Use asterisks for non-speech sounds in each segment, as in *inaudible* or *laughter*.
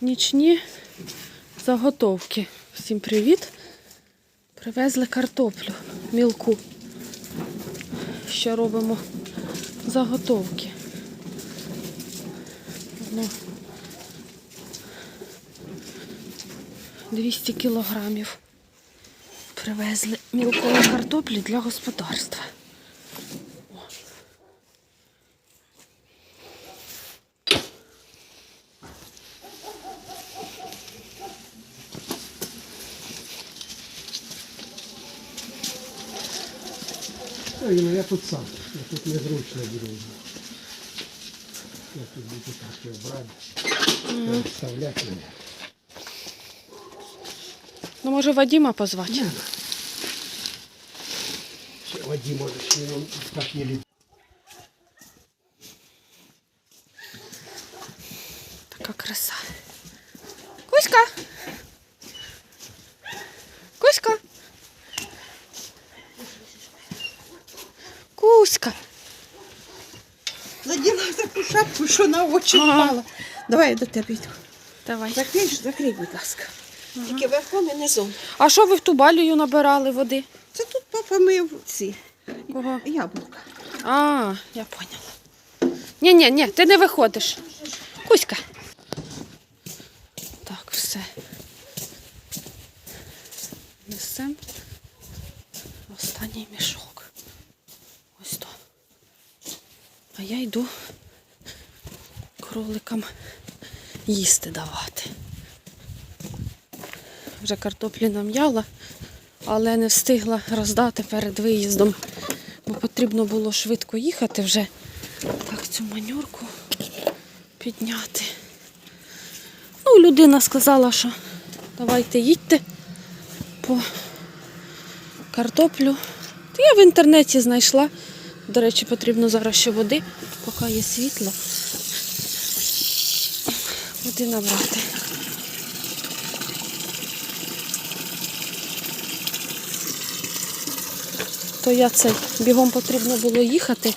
Нічні заготовки. Всім привіт. Привезли картоплю мілку. Ще робимо заготовки. Ну, 200 кілограмів. Привезли мілкової картоплі для господарства. Та, Інна, я тут сам. Я тут незручно беру. Я тут буду так його брати. Вставляти мене. Ну, може, Вадима позвати? Ще Вадим, може, ще він так не літ. Така краса. Кузька! Кузька! Кузька! Наділа таку шапку, що на очі Ага. впала. Давай я до тебе йду. Давай. Закрий, закрий, будь ласка. Тільки верхом і низом. А що ви в ту балію набирали води? Це тут папа мив ці Кого? яблука. А, я поняла. Ні, ні, ні, ти не виходиш. Кузька. Так, все. Несем останній мішок. Ось то. А я йду кроликам їсти давати. Вже картоплі нам'яла, але не встигла роздати перед виїздом, бо потрібно було швидко їхати вже. Так, цю манюрку підняти. Ну, людина сказала, що давайте їдьте по картоплю. Я в інтернеті знайшла. До речі, потрібно зараз ще води, поки є світло. Води набрати. То я цей бігом потрібно було їхати.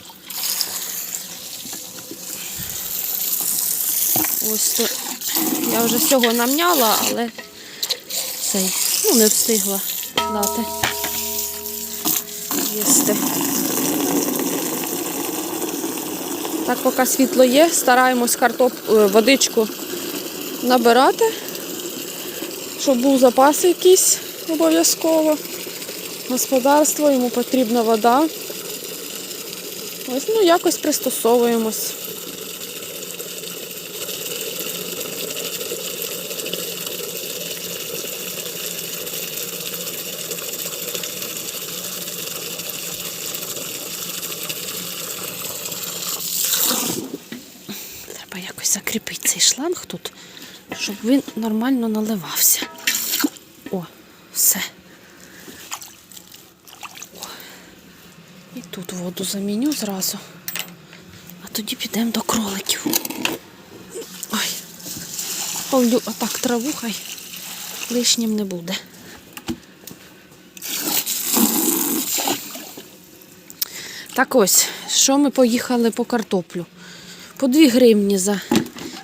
Ось то я вже всього намняла, але цей, ну не встигла дати їсти. Так, поки світло є, стараємось картоп... е, водичку набирати, щоб був запас якийсь обов'язково. Господарство, йому потрібна вода. Ось, ну, якось пристосовуємось. Треба якось закріпити цей шланг тут, щоб він нормально наливався. О, все. О. І тут воду заміню зразу. А тоді підемо до кроликів. Ой. Полю отак траву хай лишнім не буде. Так ось, що ми поїхали по картоплю. По 2 гривні за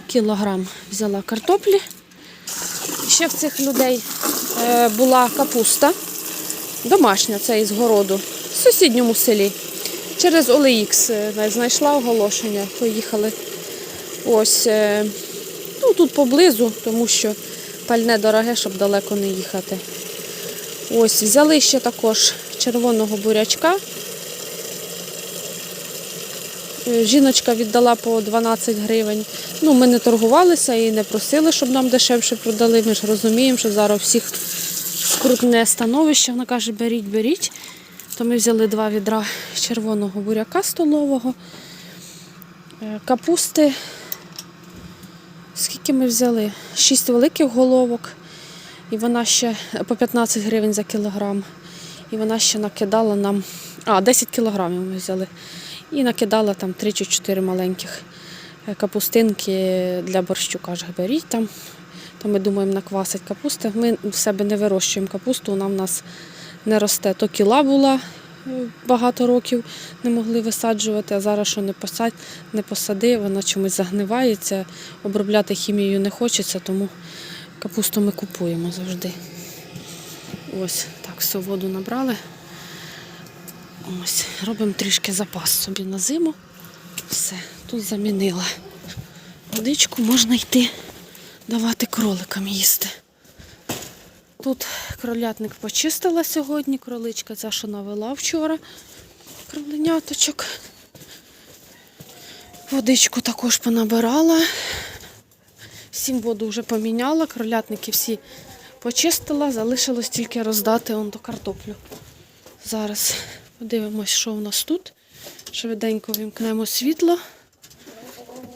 кілограм взяла картоплі. Ще в цих людей е, була капуста. Домашня, це із городу, в сусідньому селі. Через OLX е, знайшла оголошення, поїхали. Ось е, ну, тут поблизу, тому що пальне дороге, щоб далеко не їхати. Ось, взяли ще також червоного бурячка. Е, Жіночка віддала по 12 гривень. Ну, ми не торгувалися і не просили, щоб нам дешевше продали. Ми ж розуміємо, що зараз всіх скрутне становище. Вона каже, беріть, беріть. То ми взяли два відра червоного буряка столового, е, капусти. Скільки ми взяли? Шість великих головок. І вона ще по 15 гривень за кілограм. І вона ще накидала нам. А, 10 кілограмів ми взяли. І накидала там 3 чи 4 маленьких е, капустинки для борщу. Каже, беріть там. То ми думаємо наквасить капусти. Ми в себе не вирощуємо капусту, вона в нас не росте. То кіла була багато років не могли висаджувати, а зараз що не посадь, не посади, вона чомусь загнивається. Обробляти хімією не хочеться, тому капусту ми купуємо завжди. Ось так, всю воду набрали. Ось, робимо трішки запас собі на зиму. Все, тут замінила. Водичку можна йти давати кроликам їсти. Тут кролятник почистила сьогодні, кроличка ця, що навела вчора кроленяточок. Водичку також понабирала. Всім воду вже поміняла, кролятники всі почистила, залишилось тільки роздати до картоплю. Зараз подивимось, що у нас тут. Швиденько вімкнемо світло.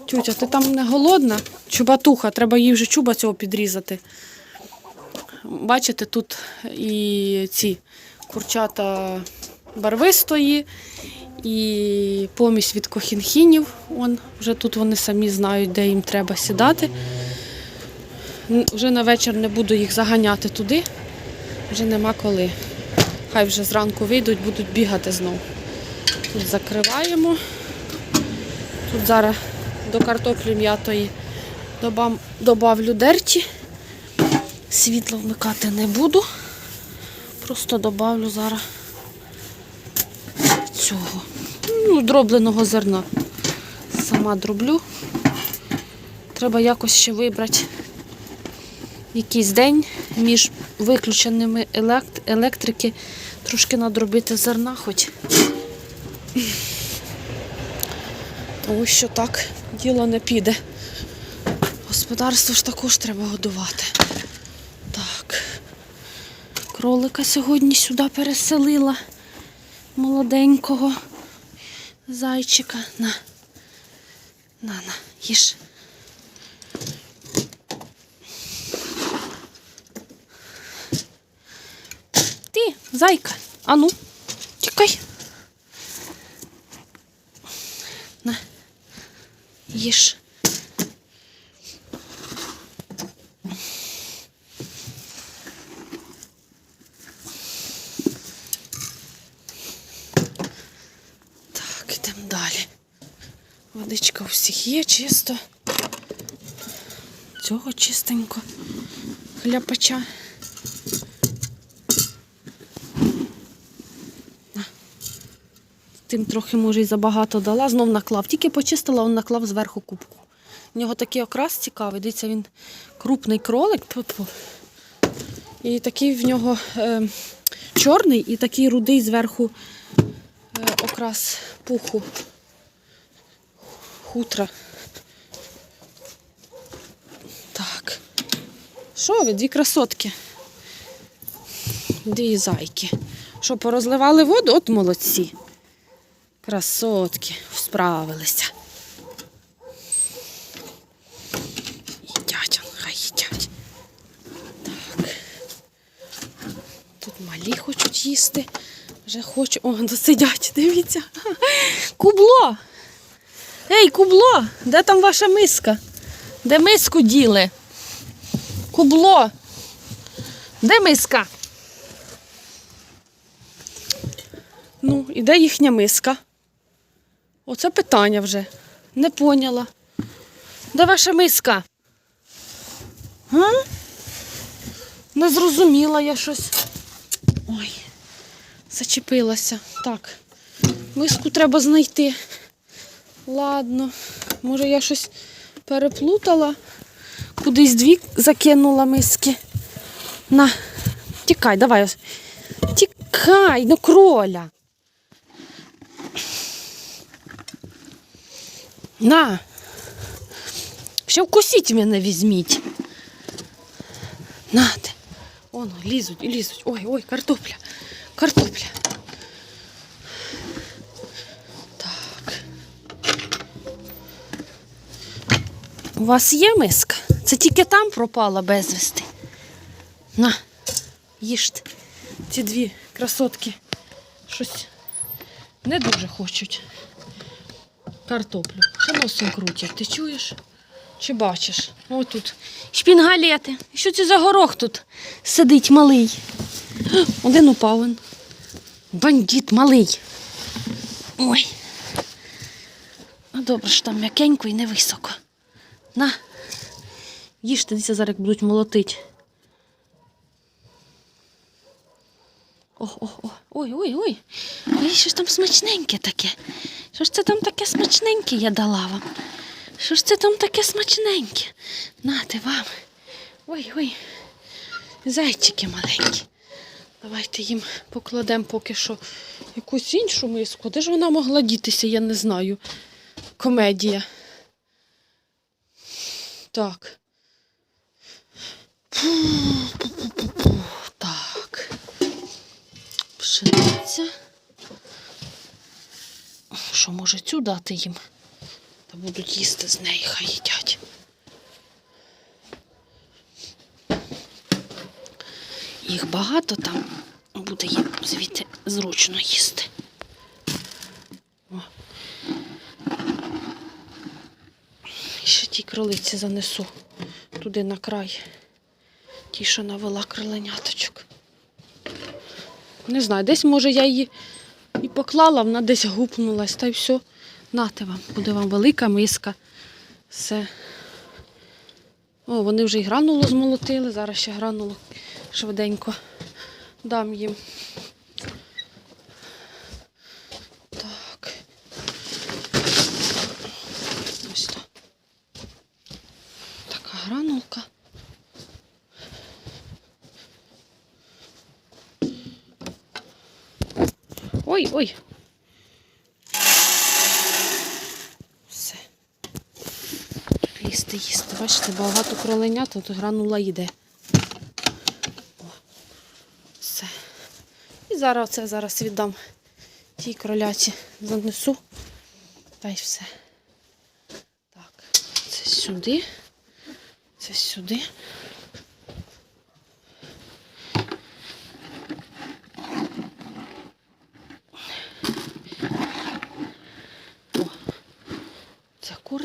Тютя, ти там не голодна? Чубатуха, треба їй вже чуба цього підрізати. Бачите, тут і ці курчата барвистої, і помість від кохінхінів. Вон, вже тут вони самі знають, де їм треба сідати. Вже на вечір не буду їх заганяти туди, вже нема коли. Хай вже зранку вийдуть, будуть бігати знову. Тут закриваємо. Тут зараз до картоплі м'ятої добавлю дерті. Світло вмикати не буду. Просто добавлю зараз цього. Ну, дробленого зерна. Сама дроблю. Треба якось ще вибрати якийсь день між виключеними електрики, трошки надробити зерна хоч. Тому що так діло не піде. Господарство ж також треба годувати. Так. Кролика сьогодні сюди переселила. Молоденького зайчика. На. На, на, їж. Ти, зайка, ану, тікай. На, їж. Так, йдемо далі. Водичка у всіх є, чисто. Цього чистенько. Хляпача. Тим трохи, може, і забагато дала, знов наклав. Тільки почистила, він наклав зверху кубку. У нього такий окрас цікавий. Дивіться, він крупний кролик. І такий в нього е, чорний і такий рудий зверху е, окрас пуху. Хутра. Так. Що ви, дві красотки? Дві зайки. Що, порозливали воду? От молодці. Красотки, справилися. Їдять, хай їдять. Так. Тут малі хочуть їсти. Вже хочу. О, досидять, дивіться. Кубло! Ей, кубло! Де там ваша миска? Де миску діли? Кубло! Де миска? Ну, і де їхня миска? Оце питання вже. Не поняла. Де ваша миска? Га? Не зрозуміла я щось. Ой, зачепилася. Так, миску треба знайти. Ладно, може я щось переплутала. Кудись дві закинула миски. На, тікай, давай. Тікай, ну кроля. На. Ще вкусіть мене візьміть. Нате. Оно, лізуть, лізуть. Ой, ой, картопля. Картопля. Так. У вас є миска? Це тільки там пропала безвісти. На, їжте. Ці дві красотки щось не дуже хочуть. Картоплю. Що носом крутять? Ти чуєш? Чи бачиш? О тут. Шпінгалети. Що це за горох тут сидить малий? *gasps* Один упав. він. Бандит малий. Ой. Ну добре, що там м'якенько і невисоко. На. Їжте, дивіться, зараз будуть молотить. О, о, о, ой, ой, ой. Ой, що ж там смачненьке таке? Що ж це там таке смачненьке я дала вам? Що ж це там таке смачненьке? Нате вам. Ой, ой. Зайчики маленькі. Давайте їм покладемо поки що якусь іншу миску. Де ж вона могла дітися, я не знаю. Комедія. Так. Пу-пу-пу-пу-пу. Так. Пшениця. Що, може, цю дати їм? Та будуть їсти з неї, хай їдять. Їх багато там буде їм звідти зручно їсти. Ще ті кролиці занесу туди на край. Ті, що навела кроленяточок. Не знаю, десь може я її поклала, вона десь гупнулась, та й все. Нате вам, буде вам велика миска. Все. О, вони вже і гранулу змолотили, зараз ще гранулу швиденько дам їм. Так. Ось так. Така гранулка. Ой, ой. Все. Лізти їсти. Бачите, багато кроленят, тут гранула йде. О, Все. І зараз це зараз віддам тій кроляці. Занесу. Та й все. Так, це сюди. Це сюди.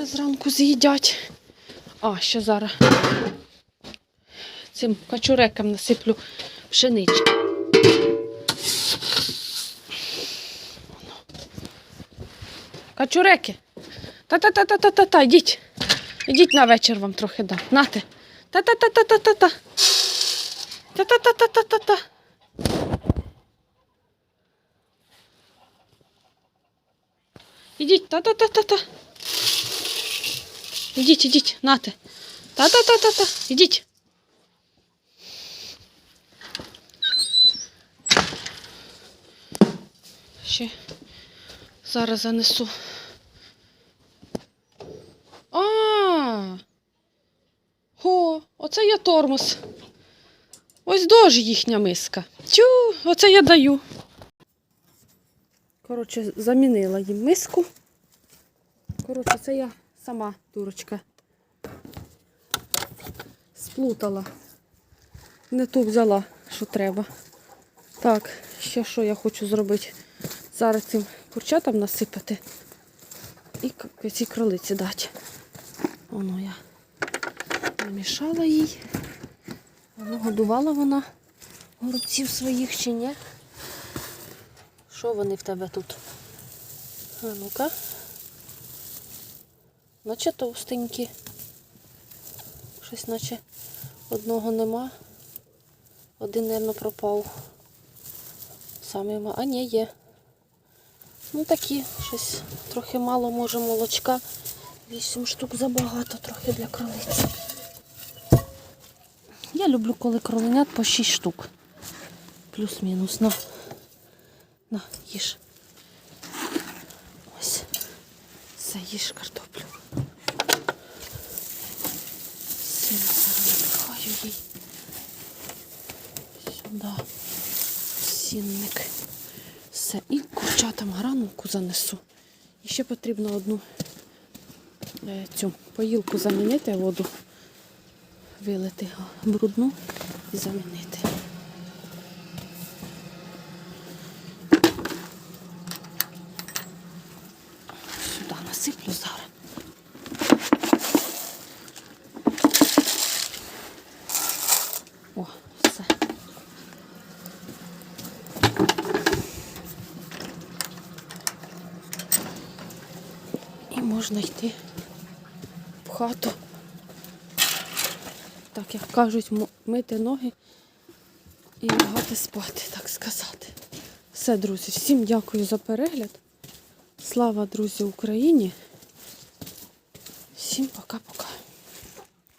Зранку з'їдять. А, ще зараз цим качурекам насиплю пшенички. Качуреки. Та-та-та-та-та-та-та, йдіть. Ідіть на вечір вам трохи дам. Нате. Та-та-та-та-та-та-та. Та-та-та-та-та-та-та. Ідіть, та-та-та-та-та. Ідіть, ідіть, нате. Та-та-та-та-та. Ідіть. Ще зараз занесу. А. О, оце я тормоз. Ось дож їхня миска. Тю, оце я даю. Коротше, замінила їм миску. Коротше, це я сама дурочка. Сплутала. Не ту взяла, що треба. Так, ще що я хочу зробити? Зараз цим курчатам насипати і ці кролиці дати. Воно я намішала їй. Воно годувала вона горобців своїх чи ні. Що вони в тебе тут? А ну-ка. Наче товстенькі. Щось наче одного нема. Один, мабуть, пропав. Самі. А ні, є. Ну такі, щось трохи мало може молочка. Вісім штук забагато трохи для кролиці. Я люблю, коли кроленят по 6 штук. Плюс-мінус. На. На, їж. Ось. Все, їж картоплю. Сильно зараз напихаю їй. В Сінник. Все. І курчатам гранулку занесу. І ще потрібно одну е, цю поїлку замінити, воду вилити брудну і замінити. Сюди насиплю зараз. О, все. Можна йти в хату. Так як кажуть, мити ноги і лягати спати, так сказати. Все, друзі, всім дякую за перегляд. Слава, друзі, Україні.